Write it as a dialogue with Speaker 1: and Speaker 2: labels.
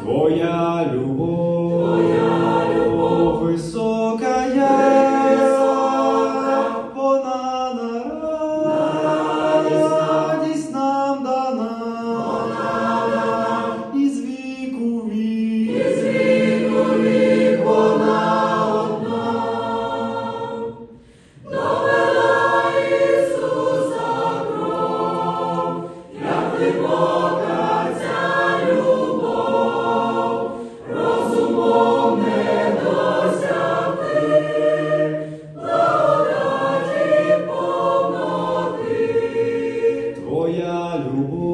Speaker 1: Твоя любов, Твоя любов висока. 너야 요보